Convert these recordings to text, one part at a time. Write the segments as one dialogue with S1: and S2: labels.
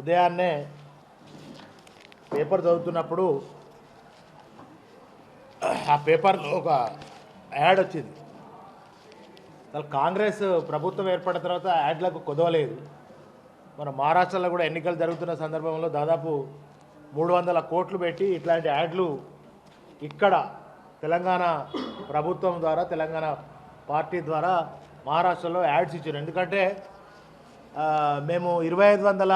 S1: ఉదయాన్నే పేపర్ చదువుతున్నప్పుడు ఆ పేపర్లో ఒక యాడ్ వచ్చింది. అసలు కాంగ్రెస్ ప్రభుత్వం ఏర్పడిన తర్వాత యాడ్లకు కుదవలేదు. మన మహారాష్ట్రలో కూడా ఎన్నికలు జరుగుతున్న సందర్భంలో దాదాపు మూడు వందల కోట్లు పెట్టి ఇట్లాంటి యాడ్లు ఇక్కడ తెలంగాణ ప్రభుత్వం ద్వారా తెలంగాణ పార్టీ ద్వారా మహారాష్ట్రలో యాడ్స్ ఇచ్చారు. ఎందుకంటే మేము ఇరవై ఐదు వందల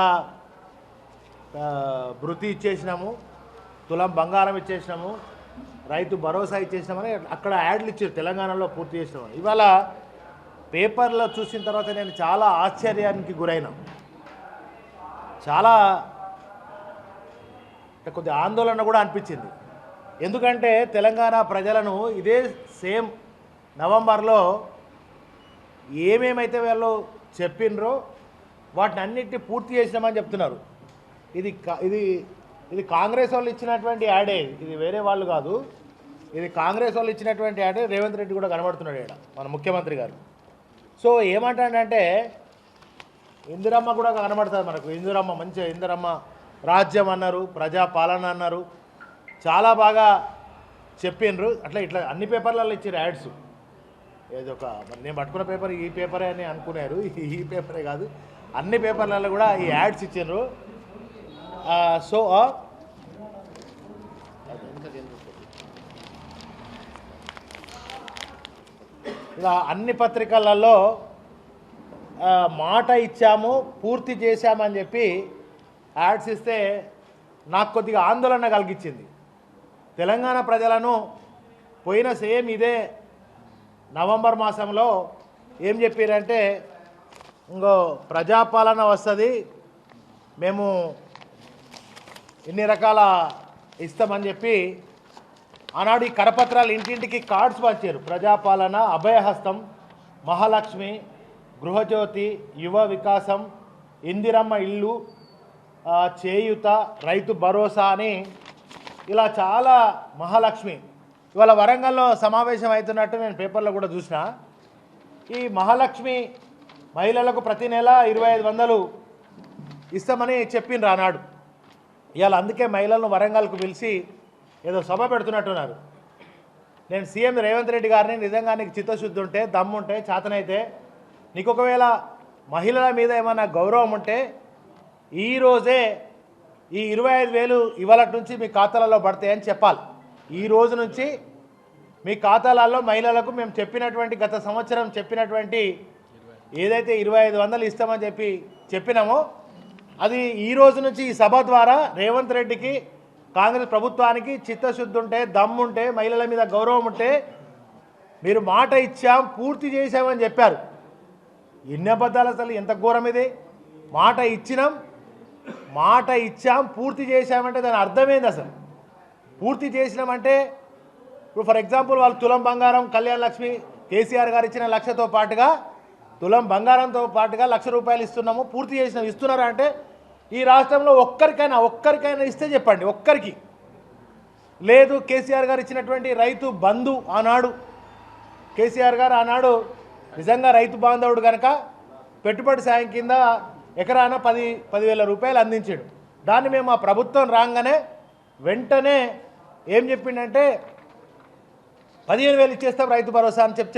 S1: భృతి ఇచ్చేసినాము తులం బంగారం ఇచ్చేసినాము రైతు భరోసా ఇచ్చేసినామని అక్కడ యాడ్లు ఇచ్చారు తెలంగాణలో పూర్తి చేసినామని ఇవాళ పేపర్లో చూసిన తర్వాత నేను చాలా ఆశ్చర్యానికి గురైనా. చాలా కొద్ది ఆందోళన కూడా అనిపించింది. ఎందుకంటే తెలంగాణ ప్రజలను ఇదే సేమ్ నవంబర్లో ఏమేమైతే వాళ్ళు చెప్పిండ్రో వాటిని అన్నిటిని పూర్తి చేసినామని చెప్తున్నారు. ఇది ఇది ఇది కాంగ్రెస్ వాళ్ళు ఇచ్చినటువంటి యాడే. ఇది వేరే వాళ్ళు కాదు. ఇది కాంగ్రెస్ వాళ్ళు ఇచ్చినటువంటి యాడే. రేవంత్ రెడ్డి కూడా కనబడుతున్నాడు ఇక్కడ మన ముఖ్యమంత్రి గారు. సో ఏమంటాడంటే ఇందిరమ్మ కూడా కనబడుతుంది మనకు. ఇందిరమ్మ మంచిగా ఇందిరమ్మ రాజ్యం అన్నారు ప్రజాపాలన అన్నారు. చాలా బాగా చెప్పిండ్రు అట్లా ఇట్లా అన్ని పేపర్లలో ఇచ్చారు యాడ్స్. ఏదో ఒక నేను పట్టుకున్న పేపర్ ఈ పేపరే అని అనుకున్నారు ఈ- ఈ పేపరే కాదు. అన్ని పేపర్లలో కూడా ఈ యాడ్స్ ఇచ్చిండ్రు సో ఇలా అన్ని పత్రికలలో మాట ఇచ్చాము పూర్తి చేశామని చెప్పి యాడ్స్ ఇస్తే నాకు కొద్దిగా ఆందోళన కలిగించింది. తెలంగాణ ప్రజలను పోయిన సేమ్ ఇదే నవంబర్ మాసంలో ఏం చెప్పారంటే ఇంకో ప్రజాపాలన వస్తుంది మేము ఇన్ని రకాల ఇస్తామని చెప్పి ఆనాడు ఈ కరపత్రాలు ఇంటింటికి కార్డ్స్ పంచారు. ప్రజాపాలన అభయహస్తం మహాలక్ష్మి గృహజ్యోతి యువ వికాసం ఇందిరమ్మ ఇల్లు చేయుత రైతు భరోసా అని ఇలా చాలా మహాలక్ష్మి. ఇవాళ వరంగల్లో సమావేశం అవుతున్నట్టు నేను పేపర్లో కూడా చూసిన. ఈ మహాలక్ష్మి మహిళలకు ప్రతి నెల ఇరవై ఐదు వందలు ఇస్తామని చెప్పిండ్రు ఆనాడు. ఇవాళ అందుకే మహిళలను వరంగల్కు పిలిచి ఏదో సభ పెడుతున్నట్టున్నారు. నేను సీఎం రేవంత్ రెడ్డి గారిని నిజంగా నీకు చిత్తశుద్ధి ఉంటే దమ్ముంటే చేతనైతే నీకు ఒకవేళ మహిళల మీద ఏమైనా గౌరవం ఉంటే ఈరోజే ఈ ఇరవై ఐదు వేలు ఇవాళ నుంచి మీ ఖాతాలలో పడతాయని చెప్పాలి. ఈ రోజు నుంచి మీ ఖాతాలలో మహిళలకు మేము చెప్పినటువంటి గత సంవత్సరం చెప్పినటువంటి ఏదైతే ఇరవై ఐదు వందలు ఇస్తామని చెప్పి చెప్పినామో అది ఈ రోజు నుంచి ఈ సభ ద్వారా రేవంత్ రెడ్డికి కాంగ్రెస్ ప్రభుత్వానికి చిత్తశుద్ధి ఉంటే దమ్ముంటే మహిళల మీద గౌరవం ఉంటే మీరు మాట ఇచ్చాం పూర్తి చేశామని చెప్పారు. ఎన్ని అబద్ధాలు అసలు ఎంత ఘోరం ఇది? మాట ఇచ్చినాం మాట ఇచ్చాం పూర్తి చేశామంటే దాని అర్థమైంది అసలు? పూర్తి చేసినామంటే ఇప్పుడు ఫర్ ఎగ్జాంపుల్ వాళ్ళు తులం బంగారం కళ్యాణ్ లక్ష్మి కేసీఆర్ గారు ఇచ్చిన లక్ష్యతో పాటుగా తులం బంగారంతో పాటుగా లక్ష రూపాయలు ఇస్తున్నాము పూర్తి చేసినాం ఇస్తున్నారా అంటే ఈ రాష్ట్రంలో ఒక్కరికైనా ఒక్కరికైనా ఇస్తే చెప్పండి ఒక్కరికి. లేదు కేసీఆర్ గారు ఇచ్చినటువంటి రైతు బంధు ఆనాడు. కేసీఆర్ గారు ఆనాడు నిజంగా రైతు బాంధవుడు కనుక పెట్టుబడి సాయం కింద ఎకరాన పది పదివేల రూపాయలు అందించాడు. దాన్ని మేము ఆ ప్రభుత్వం రాగానే వెంటనే ఏం చెప్పిండంటే పదిహేను వేలు ఇచ్చేస్తాం రైతు భరోసా అని చెప్పి